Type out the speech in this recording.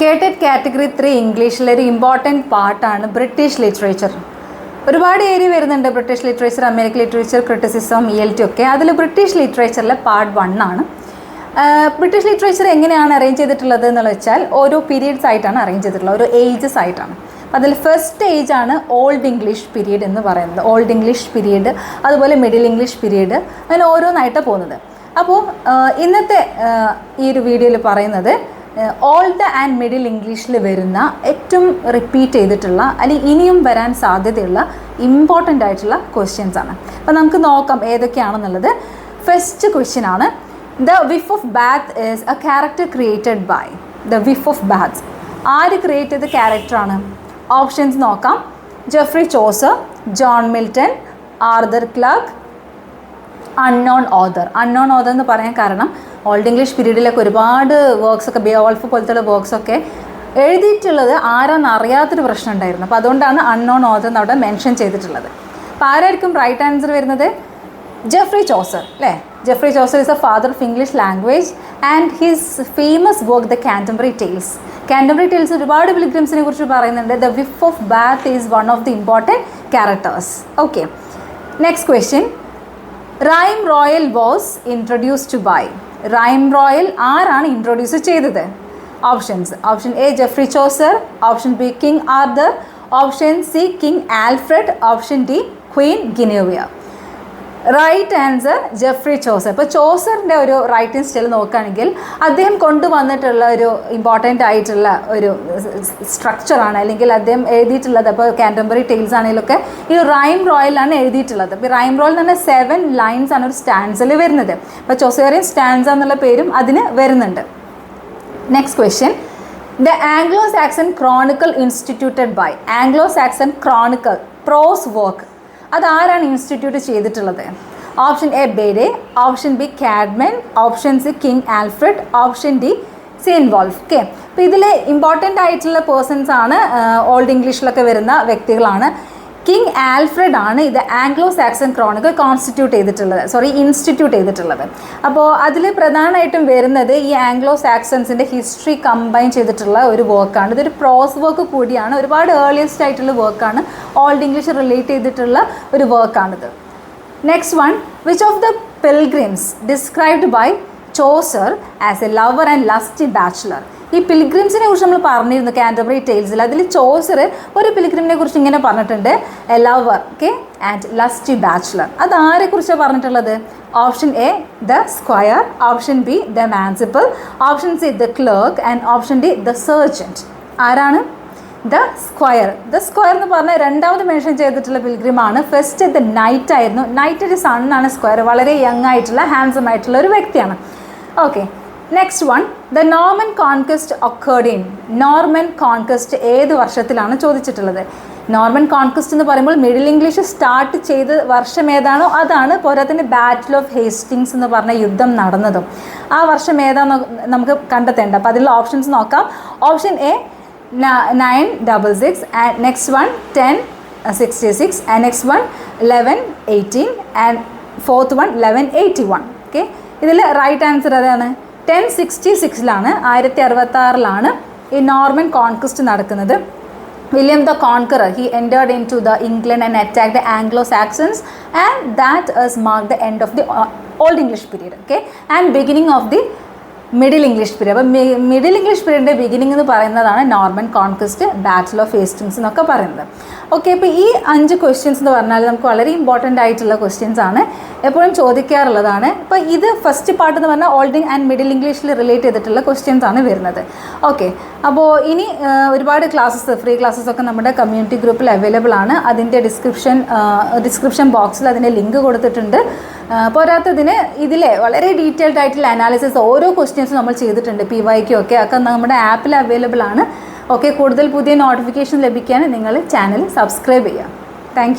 കേട്ടഡ് category three ഇംഗ്ലീഷിലെ ഒരു important പാർട്ടാണ് ബ്രിട്ടീഷ് ലിറ്ററേച്ചർ ഒരുപാട് ഏരിയ വരുന്നുണ്ട് British literature American literature criticism E L T ഒക്കെ. അതിൽ ബ്രിട്ടീഷ് ലിറ്ററേച്ചറിലെ പാർട്ട് വൺ ആണ്. ബ്രിട്ടീഷ് ലിറ്ററേച്ചർ എങ്ങനെയാണ് അറേഞ്ച് ചെയ്തിട്ടുള്ളത് എന്ന് വെച്ചാൽ ഓരോ പീരീഡ്സ് ആയിട്ടാണ് അറേഞ്ച് ചെയ്തിട്ടുള്ളത്. ഓരോ ഏജസ് ആയിട്ടാണ്. അതിൽ ഫസ്റ്റ് ഏജ് ആണ് ഓൾഡ് ഇംഗ്ലീഷ് പീരീഡ് എന്ന് പറയുന്നത്. ഓൾഡ് ഇംഗ്ലീഷ് പീരീഡ് അതുപോലെ മിഡിൽ ഇംഗ്ലീഷ് പീരീഡ് അങ്ങനെ ഓരോന്നായിട്ടാണ് പോകുന്നത്. അപ്പോൾ ഇന്നത്തെ ഈ ഒരു വീഡിയോയിൽ പറയുന്നത് ഓൾഡ് ആൻഡ് മിഡിൽ ഇംഗ്ലീഷിൽ വരുന്ന ഏറ്റവും റിപ്പീറ്റ് ചെയ്തിട്ടുള്ള അല്ലെങ്കിൽ ഇനിയും വരാൻ സാധ്യതയുള്ള ഇമ്പോർട്ടന്റ് ആയിട്ടുള്ള ക്വസ്റ്റ്യൻസ് ആണ്. അപ്പോൾ നമുക്ക് നോക്കാം ഏതൊക്കെയാണെന്നുള്ളത്. ഫസ്റ്റ് ക്വസ്റ്റ്യൻ ആണ്. The wife of Bath is a character created by the wife of Bath ആര് ക്രിയേറ്റ് ചെയ്ത ക്യാരക്ടറാണ് ഓപ്ഷൻസ് നോക്കാം. Geoffrey Chaucer John Milton Arthur clerk unknown author unknown author എന്ന് പറയാൻ കാരണം ഓൾഡ് ഇംഗ്ലീഷ് പീരീഡിലൊക്കെ ഒരുപാട് വർക്ക്സ് ഒക്കെ ബിയോൾഫ് പോലത്തെ വർക്ക്സ് ഒക്കെ എഴുതിയിട്ടുള്ളത് ആരാന്ന് അറിയാത്തൊരു പ്രശ്നം ഉണ്ടായിരുന്നു. അപ്പോൾ അതുകൊണ്ടാണ് അൺനോൺ ഓതർ എന്ന് അവിടെ മെൻഷൻ ചെയ്തിട്ടുള്ളത്. അപ്പോൾ ആരായിരിക്കും റൈറ്റ് ആൻസർ വരുന്നത്? ജെഫ്രി ചോസർ അല്ലേ? Geoffrey Chaucer is a father of English language and his famous work the Canterbury tales Canterbury tales ഒരുപാട് പിലിഗ്രിംസിനെ കുറിച്ച് പറയുന്നുണ്ട്. The wife of Bath is one of the important characters okay next question rhyme royal was introduced by rhyme royal ആരാണ് introduce ചെയ്തത്? Options option A Geoffrey Chaucer option B king Arthur option C king Alfred option D queen Guinevere right answer Geoffrey Chaucer ഇപ്പോൾ ചോസറിന്റെ ഒരു writing style നോക്കുകയാണെങ്കിൽ അദ്ദേഹം കൊണ്ടുവന്നിട്ടുള്ള ഒരു important ആയിട്ടുള്ള ഒരു സ്ട്രക്ചറാണ് അല്ലെങ്കിൽ അദ്ദേഹം എഴുതിയിട്ടുള്ളത് അപ്പോൾ കാന്റംബറി ടെയിൽസ് ആണെങ്കിലൊക്കെ ഈ റൈം റോയലാണ് എഴുതിയിട്ടുള്ളത്. ഇപ്പോൾ റൈം റോയൽ എന്ന് പറഞ്ഞാൽ സെവൻ ലൈൻസ് ആണ് ഒരു സ്റ്റാൻസിൽ വരുന്നത്. അപ്പോൾ ചോസേറിയൻ സ്റ്റാൻസ എന്നുള്ള പേരും അതിന് വരുന്നുണ്ട്. Next question the Anglo Saxon chronicle instituted by Anglo Saxon chronicle prose work അതാരാണ് ഇൻസ്റ്റിറ്റ്യൂട്ട് ചെയ്തിട്ടുള്ളത്? Option A Bede option B Caedmon option C king Alfred option D Cynewulf okay അപ്പോൾ ഇതിൽ ഇമ്പോർട്ടന്റ് ആയിട്ടുള്ള പേഴ്സൺസ് ആണ് ഓൾഡ് ഇംഗ്ലീഷിലൊക്കെ വരുന്ന വ്യക്തികളാണ്. King Alfred ആണ് ഇത് ആംഗ്ലോ സാക്സൺ ക്രോണിക്കൽ കോൺസ്റ്റിറ്റ്യൂട്ട് ചെയ്തിട്ടുള്ളത്. സോറി ഇൻസ്റ്റിറ്റ്യൂട്ട് ചെയ്തിട്ടുള്ളത്. അപ്പോൾ അതിൽ പ്രധാനമായിട്ടും വരുന്നത് ഈ ആംഗ്ലോ സാക്സൺസിന്റെ ഹിസ്റ്ററി കമ്പൈൻ ചെയ്തിട്ടുള്ള ഒരു വർക്കാണ് ഇതൊരു പ്രോസ് വർക്ക് കൂടിയാണ്. ഒരുപാട് ഏർലിയസ്റ്റ് ആയിട്ടുള്ള വർക്കാണ് ഓൾഡ് ഇംഗ്ലീഷ് റിലേറ്റ് ചെയ്തിട്ടുള്ള ഒരു വർക്കാണിത് next one which of the pilgrims described by Chaucer as a lover and lust bachelor ഈ പിൽഗ്രിംസിനെ കുറിച്ച് നമ്മൾ പറഞ്ഞിരുന്നു കാൻഡബറി ടെയിൽസിൽ അതിൽ ചോസർ ഒരു പിൽഗ്രിമിനെ കുറിച്ച് ഇങ്ങനെ പറഞ്ഞിട്ടുണ്ട്. A lover okay and lusty bachelor അത് ആരെക്കുറിച്ചാണ് പറഞ്ഞിട്ടുള്ളത്? Option A the squire option B the manciple option C the clerk and option D the sergeant ആരാണ്? ദ സ്ക്വയർ ദ സ്ക്വയർ എന്ന് പറഞ്ഞാൽ രണ്ടാമത് മെൻഷൻ ചെയ്തിട്ടുള്ള പിൽഗ്രിമാണ് ഫസ്റ്റ് ദ നൈറ്റ് ആയിരുന്നു. നൈറ്റ് ഒരു സണ്ണാണ് സ്ക്വയർ വളരെ യങ് ആയിട്ടുള്ള ഹാൻസം ആയിട്ടുള്ള ഒരു വ്യക്തിയാണ്. Okay next one the Norman conquest occurred in Norman conquest ഏത് വർഷത്തിലാണ് ചോദിച്ചിട്ടുള്ളത്? നോർമൻ കോൺക്വസ്റ്റ് എന്ന് പറയുമ്പോൾ മിഡിൽ ഇംഗ്ലീഷ് സ്റ്റാർട്ട് ചെയ്ത വർഷം ഏതാണോ അതാണ് പോരാത്തിന് ബാറ്റിൽ ഓഫ് ഹേസ്റ്റിങ്സ് എന്ന് പറഞ്ഞ യുദ്ധം നടന്നതും. ആ വർഷം ഏതാണെന്ന് നമുക്ക് കണ്ടെത്തേണ്ട. അപ്പോൾ അതിലുള്ള ഓപ്ഷൻസ് നോക്കാം. Option A nine double six and next one ten sixty six and next one eleven eighteen and fourth one eleven eighty one okay ഇതിൽ റൈറ്റ് ആൻസർ ഏതാണ്? ടെൻ സിക്സ്റ്റി സിക്സിലാണ് ആയിരത്തി അറുപത്തി ആറിലാണ് ഈ നോർമൻ കോൺക്വസ്റ്റ് നടക്കുന്നത്. William the conqueror he entered into the England and attack the Anglo Saxons and that is mark the end of the old English period okay and beginning of the middle English period അപ്പം middle English പീരീഡിന്റെ beginning എന്ന് പറയുന്നതാണ് Norman conquest battle of Hastings എന്നൊക്കെ പറയുന്നത്. Okay അപ്പോൾ ഈ അഞ്ച് questions എന്ന് പറഞ്ഞാൽ നമുക്ക് വളരെ ഇമ്പോർട്ടന്റ് ആയിട്ടുള്ള ക്വസ്റ്റ്യൻസ് ആണ് എപ്പോഴും ചോദിക്കാറുള്ളതാണ്. ഇപ്പോൾ ഇത് ഫസ്റ്റ് പാർട്ട് എന്ന് പറഞ്ഞാൽ ഓൾഡ് ആൻഡ് മിഡിൽ ഇംഗ്ലീഷിൽ റിലേറ്റ് ചെയ്തിട്ടുള്ള ക്വസ്റ്റ്യൻസ് ആണ് വരുന്നത്. ഓക്കെ അപ്പോൾ ഇനി ഒരുപാട് ക്ലാസ്സസ് ഫ്രീ ക്ലാസ്സസ് ഒക്കെ നമ്മുടെ കമ്മ്യൂണിറ്റി ഗ്രൂപ്പിൽ അവൈലബിൾ ആണ്. അതിന്റെ ഡിസ്ക്രിപ്ഷൻ ഡിസ്ക്രിപ്ഷൻ ബോക്സിൽ അതിന്റെ ലിങ്ക് കൊടുത്തിട്ടുണ്ട്. പോരാത്തതിന് ഇതിലെ വളരെ ഡീറ്റെയിൽഡ് ആയിട്ടുള്ള അനാലിസിസ് ഓരോ ക്വസ്റ്റ്യൻസും നമ്മൾ ചെയ്തിട്ടുണ്ട് പി വൈക്കും ഒക്കെ. നമ്മുടെ ആപ്പിൽ അവൈലബിൾ ആണ്. ഓക്കെ കൂടുതൽ പുതിയ നോട്ടിഫിക്കേഷൻ ലഭിക്കാൻ നിങ്ങൾ ചാനൽ സബ്സ്ക്രൈബ് ചെയ്യുക. താങ്ക്